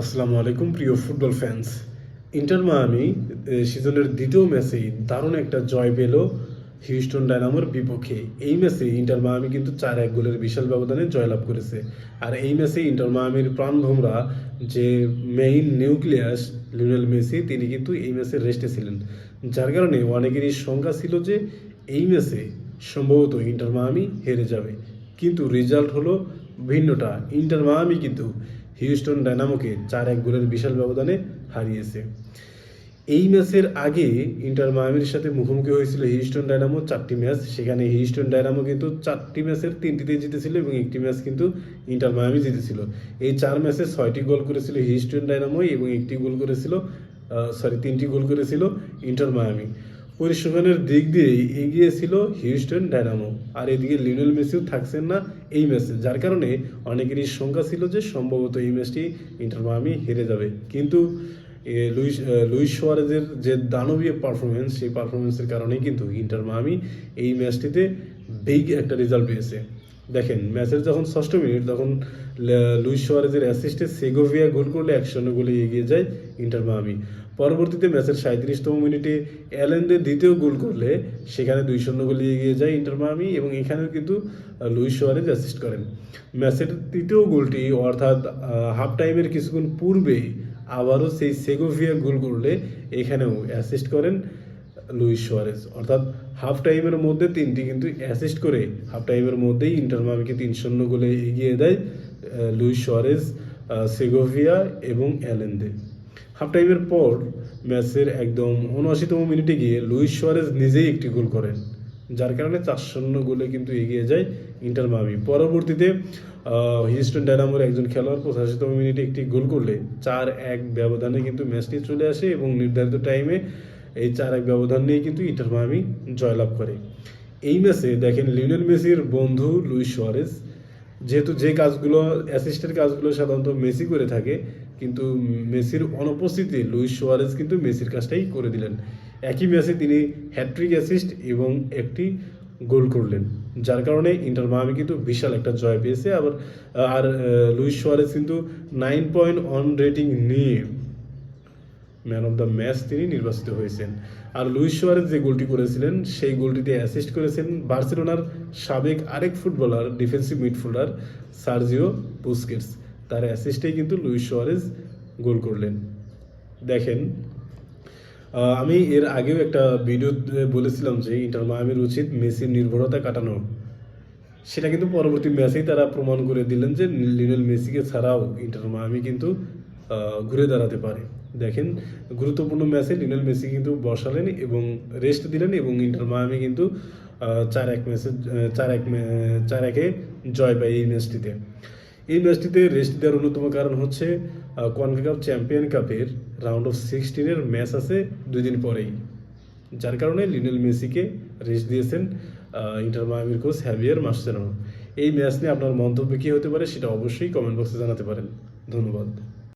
আসসালামু আলাইকুম, প্রিয় ফুটবল ফ্যান্স ইন্টার মায়ামি সিজনের দ্বিতীয় ম্যাচেই দারুণ একটা জয় পেল হিউস্টন ডায়নামোর বিপক্ষে। এই ম্যাচে ইন্টার মায়ামি কিন্তু চার এক গোলের বিশাল ব্যবধানে জয়লাভ করেছে। আর এই ম্যাচে ইন্টার মায়ামির প্রাণভোমরা যে মেইন নিউক্লিয়াস লিওনেল মেসি তিনি কিন্তু এই ম্যাচে রেস্টে ছিলেন। যার কারণে অনেকেরই শঙ্কা ছিল যে এই ম্যাচে সম্ভবত ইন্টার মায়ামি হেরে যাবে। কিন্তু রেজাল্ট হলো ভিন্নটা। ইন্টার মায়ামি কিন্তু হিউস্টন ডায়নামোকে চার এক গোলের বিশাল ব্যবধানে হারিয়েছে। এই ম্যাচের আগে ইন্টার মায়ামির সাথে মুখোমুখি হয়েছিল হিউস্টন ডায়নামো চারটি ম্যাচ। সেখানে হিউস্টন ডায়নামো কিন্তু চারটি ম্যাচের তিনটিতে জিতেছিল এবং একটি ম্যাচ কিন্তু ইন্টার মায়ামি জিতেছিল। এই চার ম্যাচে ছয়টি গোল করেছিল হিউস্টন ডায়নামো এবং একটি গোল করেছিল সরি তিনটি গোল করেছিল ইন্টার মায়ামি। পরিসংখ্যানের দিক দিয়েই এগিয়ে ছিল হিউস্টন ডায়নামো। আর এদিকে লিওনেল মেসিও থাকছেন না এই ম্যাচে, যার কারণে অনেকেরই শঙ্কা ছিল যে সম্ভবত এই ম্যাচটি ইন্টার মায়ামি হেরে যাবে। কিন্তু লুইস লুইস সোয়ারেজের যে দানবীয় পারফরমেন্স সেই পারফরমেন্সের কারণেই কিন্তু ইন্টার মায়ামি এই ম্যাচটিতে বিগ একটা রেজাল্ট পেয়েছে। দেখেন, ম্যাচের যখন ষষ্ঠ মিনিট, তখন লুইস সোয়ারেজের অ্যাসিস্টে সেগোভিয়া গোল করলে একশো গোলে এগিয়ে যায় ইন্টার মায়ামি। পরবর্তীতে ম্যাচের সাঁত্রিশতম মিনিটে অ্যালেন্ডে দ্বিতীয় গোল করলে সেখানে দুই শূন্য গোলে এগিয়ে যায় ইন্টার মায়ামি এবং এখানেও কিন্তু লুইস সোয়ারেজ অ্যাসিস্ট করেন। ম্যাচের তৃতীয় গোলটি অর্থাৎ হাফ টাইমের কিছুক্ষণ পূর্বে আবারও সেই সেগোভিয়া গোল করলে এখানেও অ্যাসিস্ট করেন লুইস সোয়ারেজ। অর্থাৎ হাফ টাইমের মধ্যে তিনটি কিন্তু অ্যাসিস্ট করে হাফ টাইমের মধ্যেই ইন্টার মামিকে তিন শূন্য গোলে এগিয়ে দেয় লুইস সোয়ারেজ সেগোভিয়া এবং অ্যালেন্দে হাফ টাইমের পর ম্যাচের একদম উনআশিতম মিনিটে গিয়ে লুইস সোয়ারেজ নিজেই একটি গোল করেন, যার কারণে চার শূন্য গোলে কিন্তু এগিয়ে যায় ইন্টার মামি পরবর্তীতে হিউস্টন ডায়নামোর একজন খেলোয়াড় পঁচাশিতম মিনিটে একটি গোল করলে চার এক ব্যবধানে কিন্তু ম্যাচটি চলে আসে এবং নির্ধারিত টাইমে এই চার এক ব্যবধান নিয়ে কিন্তু ইন্টার মায়ামি জয়লাভ করে। এই ম্যাচে দেখেন লিওনেল মেসির বন্ধু লুইস সোয়ারেজ যেহেতু যে কাজগুলো অ্যাসিস্টের কাজগুলো সাধারণত মেসি করে থাকে, কিন্তু মেসির অনুপস্থিতি লুইস সোয়ারেজ কিন্তু মেসির কাজটাই করে দিলেন। একই ম্যাচে তিনি হ্যাট্রিক অ্যাসিস্ট এবং একটি গোল করলেন, যার কারণে ইন্টার মায়ামি কিন্তু বিশাল একটা জয় পেয়েছে। আবার, আর লুইস সোয়ারেজ কিন্তু নাইন পয়েন্ট অন রেটিং নিয়ে ম্যান অফ দ্য ম্যাচ তিনি নির্বাচিত হয়েছেন। আর লুইস সোয়ারেজ যে গোলটি করেছিলেন, সেই গোলটিতে অ্যাসিস্ট করেছেন বার্সেলোনার সাবেক আরেক footballer defensive midfielder Sergio Busquets. তার অ্যাসিস্টেই কিন্তু লুইস সোয়ারেজ গোল করলেন। দেখেন আমি এর আগেও একটা ভিডিও বলেছিলাম যে ইন্টার মায়ামির উচিত মেসির নির্ভরতা কাটানো। সেটা কিন্তু পরবর্তী ম্যাচেই তারা প্রমাণ করে দিলেন যে লিওনেল মেসিকে ছাড়াও ইন্টার মায়ামি কিন্তু ঘুরে দাঁড়াতে পারে। দেখেন, গুরুত্বপূর্ণ ম্যাচে লিওনেল মেসি কিন্তু বসালেন এবং রেস্ট দিলেন এবং ইন্টার মায়ামি কিন্তু চার এক ম্যাচে চার এক চার একে জয় পায় এই ম্যাচটিতে এই ম্যাচটিতে রেস্ট দেওয়ার অন্যতম কারণ হচ্ছে কনকাকাপ চ্যাম্পিয়ন কাপের রাউন্ড অফ সিক্সটিনের ম্যাচ আছে দুই দিন পরেই। যার কারণে লিনেল মেসিকে রেস্ট দিয়েছেন ইন্টার মায়ামির কোচ হ্যাভিয়ার মাসচেনো এই ম্যাচ নিয়ে আপনার মন্তব্য কী হতে পারে সেটা অবশ্যই কমেন্ট বক্সে জানাতে পারেন। ধন্যবাদ।